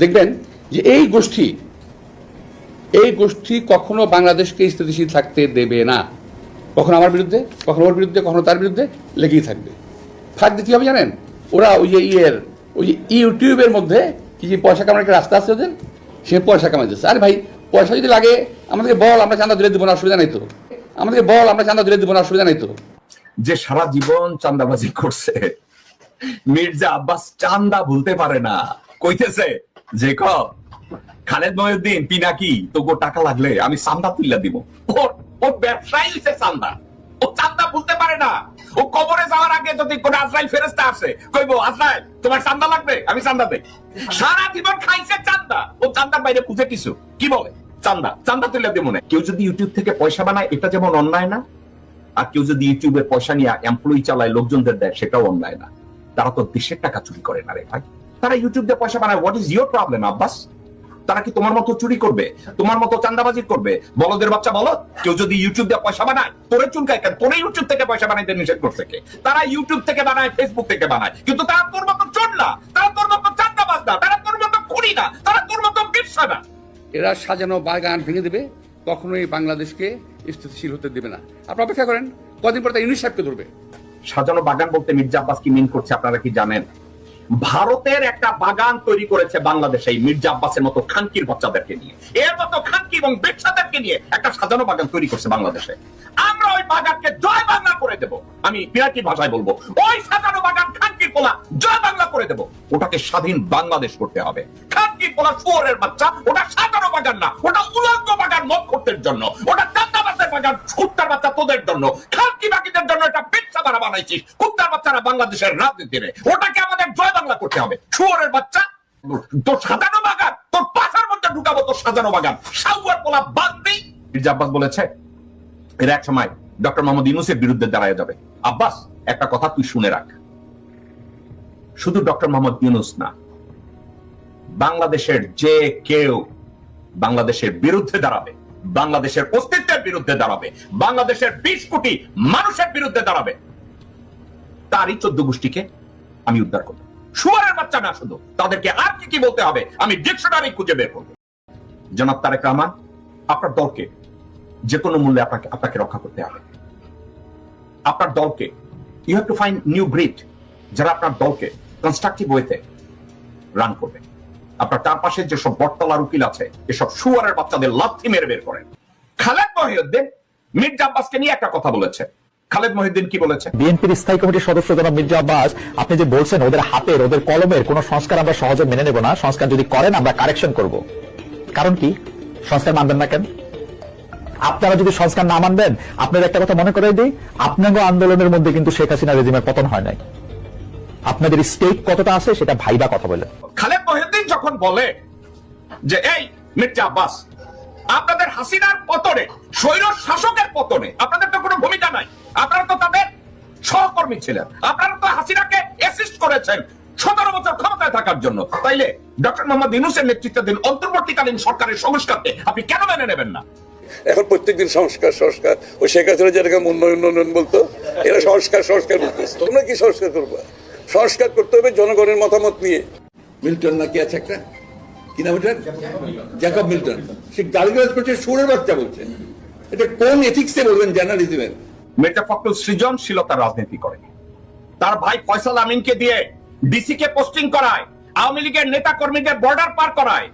দেখবেন যে এই গোষ্ঠী এই গোষ্ঠী কখনো বাংলাদেশকে স্থিতিশীল থাকতে দেবে না। কখনো আমার বিরুদ্ধে, কখনো ওর বিরুদ্ধে, কখনো তার বিরুদ্ধে লেগেই থাকবে। থাকবে কি হবে জানেন? ওরা ওই যে ইয়ের, ওই যে ইউটিউবের মধ্যে কি যে পয়সা কামানোর একটা রাস্তা আছে ওদের? সে পয়সা কামাইতেছে আরে ভাই, পয়সা যদি লাগে, আমাদেরকে বল, আমরা চাঁদা দিলে দিব না, অসুবিধা নাই তো। আমাদেরকে বল, আমরা চাঁদা দিলে দিব না, অসুবিধা নাই তো। যে সারা জীবন চান্দাবাজি করছে, মির্জা আব্বাস চান্দা ভুলতে পারে না। কইতেছে যে ক, খালেদ মহিউদ্দিন পিনাকি তোকে টাকা লাগলে আমি তুললা দিব। ওর ব্যবসায়ী চান্দা। ও চান্দা ভুলতে পারে না। ও কবরে যাওয়ার আগে যদি কোন আজরাইল ফেরেস্তা আসে, কইবো, আজরাইল, তোমার চান্দা লাগবে? আমি চান্দা দেই। সারা জীবন খাইছে চান্দা। ও চান্দার বাইরে বুঝে কিছু? কি বলে? চান্দা চান্দা তুলে কেউ যদি ইউটিউব থেকে পয়সা বানায়, এটা যেমন অন্যায় না, আর কেউ যদি ইউটিউবে পয়সা নিয়ে এমপ্লয়ি চালায়, লোকজনদের দেয়, সেটাও অন্যায় না। তারা তো দেশের টাকা চুরি করে না রে ভাই। তারা ইউটিউব দিয়ে পয়সা বানায়। What is your problem Abbas? তারা কি তোমার মতো চুরি করবে? তোমার মতো চান্দাবাজি করবে? বলদের বাচ্চা বলো কেউ যদি ইউটিউব দিয়ে পয়সা বানায় তোরে চুলকায় কেন? তোরে ইউটিউব থেকে পয়সা বানাইতে নিষেধ করছে কে? তারা ইউটিউব থেকে বানায় ফেসবুক থেকে বানায়। কিন্তু তারা তোর মতো চোর না। তারা তোর মতো চান্দাবাজ না। তারা তোর মতো খুনি না। তারা তোর মতো বিরসা না। এরা সাজানো বাগান ভেঙে দেবে কখনোই বাংলাদেশকে স্থিতিশীল হতে দেবে না। আপনারা অপেক্ষা করেন কদিন পর তা ইউনিট সাহেবকে ধরবে। সাজানো বাগান বলতে মির্জা আব্বাস কি মিন করছে আপনারা কি জানেন? ভারতের একটা বাগান তৈরি করেছে বাংলাদেশে, এই মির্জা আব্বাসের মতো খানকির বাচ্চাদেরকে নিয়ে। এর মতো খানকি এবং বেচ্ছাদেরকে নিয়ে একটা সাজানো বাগান তৈরি করছে বাংলাদেশে। আমরা ওই বাগানকে জয় বাংলা করে দেব। আমি পিরাকির ভাষায় বলব, ওই সাজানো বাগান খানকির পোলা জয় বাংলা করে দেব। ওটাকে স্বাধীন বাংলাদেশ করতে হবে। খানকির পোলা শুয়োরের বাচ্চা, ওটা সাজানো বাগান না, ওটা উলঙ্গ বাগান মত করতের জন্য। ওটা চান্দাবাসের কুত্তার বাচ্চা তোদের জন্য। বাকিদের জন্য এটা তারা বানাইছিস। কুত্তার বাচ্চারা বাংলাদেশের রাজনীতিরে। ওটাকে আমাদের জয় বাংলা করতে হবে। শুয়োরের বাচ্চা, তোর সাজানো বাগান, তোর পাশার মধ্যে ঢুকাবো তোর সাজানো বাগান। সাউয়ার পোলা বাদ মির্জা আব্বাস বলেছে, এর এক সময় ডক্টর মোহাম্মদ ইউনুসের বিরুদ্ধে দাঁড়ায় যাবে। আব্বাস, একটা কথা তুই শুনে রাখ। শুধু ডক্টর মোহাম্মদ ইউনুস না, বাংলাদেশের যে কেউ বাংলাদেশের বিরুদ্ধে দাঁড়াবে বাংলাদেশের অস্তিত্বের বিরুদ্ধে দাঁড়াবে। বাংলাদেশের বিশ কোটি মানুষের বিরুদ্ধে দাঁড়াবে। তারই চোদ্দ গোষ্ঠীকে আমি উদ্ধার করব। শুয়ারের বাচ্চা না শুধু, তাদেরকে আর কি কি বলতে হবে? আমি ডিকশনারি খুঁজে বের করব। জনাব তারেক রহমান, আপনার দলকে যে কোনো মূল্যে আপনাকে আপনাকে রক্ষা করতে হবে। আপনার দলকে you have to find new breed যারা আপনার দলকে কনস্ট্রাকটিভ ওয়েতে রান করবে। আপনার চারপাশে যেসব বটতলার উকিল আছে, এসব শুয়ারের বাচ্চাদের লাথি মেরে বের করেন। খালেদ মহিউদ্দিন মির্জা আব্বাসকে নিয়ে একটা কথা বলেছে। খালেদ মহিউদ্দিন কি বলেছে? বিএনপির স্থায়ী কমিটির সদস্য জনাব মির্জা আব্বাস, আপনি যে বলছেন ওদের হাতের, ওদের কলমের কোন সংস্কার আমরা সহজে মেনে নেব না, সংস্কার যদি করেন আমরা কারেকশন করব। কারণ কি? সংস্কার মানবেন না কেন? আপনারা যদি সংস্কার না মানবেন আপনার একটা কথা মনে করে দিই, আপনাদের আন্দোলনের মধ্যে কিন্তু শেখ হাসিনা রেজিমের পতন হয় নাই। আপনাদের স্টেক কতটা আছে সেটা ভাইবা কথা বলেন যখন বলে যে, এই মির্জা আব্বাস, আপনাদের হাসিনার পতনে স্বৈর শাসকের পতনে আপনাদের তো কোনো ভূমিকা নাই। আপনারা তো তাদের সহকর্মী ছিলেন। আপনারা তো হাসিনাকে অ্যাসিস্ট করেছেন সতেরো বছর ক্ষমতায় থাকার জন্য। তাইলে ডক্টর মোহাম্মদ ইউনুসের নেতৃত্বাধীন অন্তর্বর্তীকালীন সরকারের সংস্কারকে আপনি কেন মেনে নেবেন না? এখন প্রত্যেকদিন সংস্কার সংস্কার। ওই শেখ হাসিনা যেটাকে উন্নয়ন উন্নয়ন বলতো, এরা সংস্কার সংস্কার বলতেছে তোমরা কি সংস্কার করবা? সংস্কার করতে হবে জনগণের মতামত নিয়ে। মিল্টন নাকি আছে একটা? কি নাম ওটার? জ্যাকব মিল্টন সে গালিগালাজ করছে, সুরের বাচ্চা বলছে। এটা কোন এথিক্সে বলবেন জার্নালিজমের? মির্জা ফখরুল সৃজনশীলতার রাজনীতি করে। তার ভাই ফয়সাল আমিনকে দিয়ে ডিসি কে পোস্টিং করায়, আওয়ামী লীগের নেতা কর্মীদের বর্ডার পার করায়,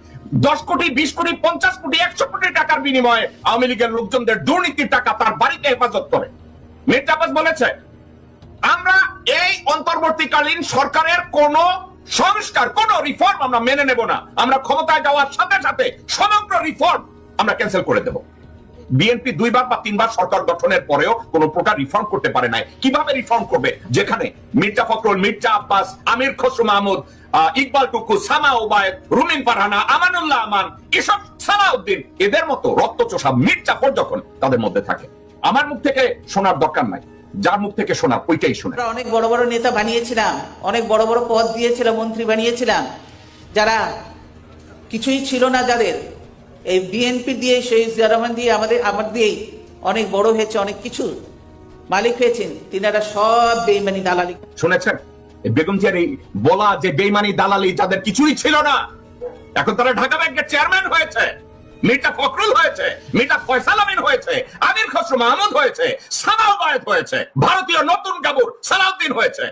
দশ কোটি, বিশ কোটি, পঞ্চাশ কোটি, একশো কোটি টাকার বিনিময়ে আওয়ামী লীগের লোকজনদের দুর্নীতির টাকা তার বাড়িতে হেফাজত করে। মির্জা বলেছে, আমরা এই অন্তর্বর্তীকালীন সরকারের কোন সংস্কার, কোন রিফর্ম আমরা মেনে নেব না। আমরা ক্ষমতায় যাওয়ার সাথে সাথে সমগ্র রিফর্ম আমরা ক্যান্সেল করে দেব। বিএনপি দুইবার বা তিনবার সরকার গঠনের পরেও কোন প্রকার রিফর্ম করতে পারে নাই। কীভাবে রিফর্ম করবে? যেখানে মির্জা ফখরুল, মির্জা আব্বাস, আমির খসরু মাহমুদ ইকবাল টুকু, সামা ওবায়দ, রুমিন ফারহানা, আমানুল্লাহ আমান, এসব সালাউদ্দিন, এদের মতো রক্তচোষা মির্জা পর যখন তাদের মধ্যে থাকে। আমার মুখ থেকে শোনার দরকার নাই। যার মুখ থেকে শোনার ওইটাই শোনা। অনেক বড় বড় নেতা বানিয়েছিলাম অনেক বড় বড় পদ দিয়েছিলাম মন্ত্রী বানিয়েছিলাম। যারা কিছুই ছিল না যাদের এই বিএনপি দিয়ে শহীদ রহমান দিয়ে আমাদের আমার দিয়েই অনেক বড় হয়েছে অনেক কিছু মালিক হয়েছেন। তিনারা সব বেইমানি দালালি। শুনেছেন? বেগম জিয়ার এই বলা যে বেইমানি দালালি যাদের কিছুই ছিল না এখন তারা ঢাকা ব্যাংকের চেয়ারম্যান হয়েছে। মির্জা ফখরুল হয়েছে, মির্জা ফয়সাল আমিন হয়েছে, আমির খসরু মাহমুদ হয়েছে সানাল বায়েত হয়েছে, ভারতীয় নতুন কাবুর সালাউদ্দিন হয়েছে।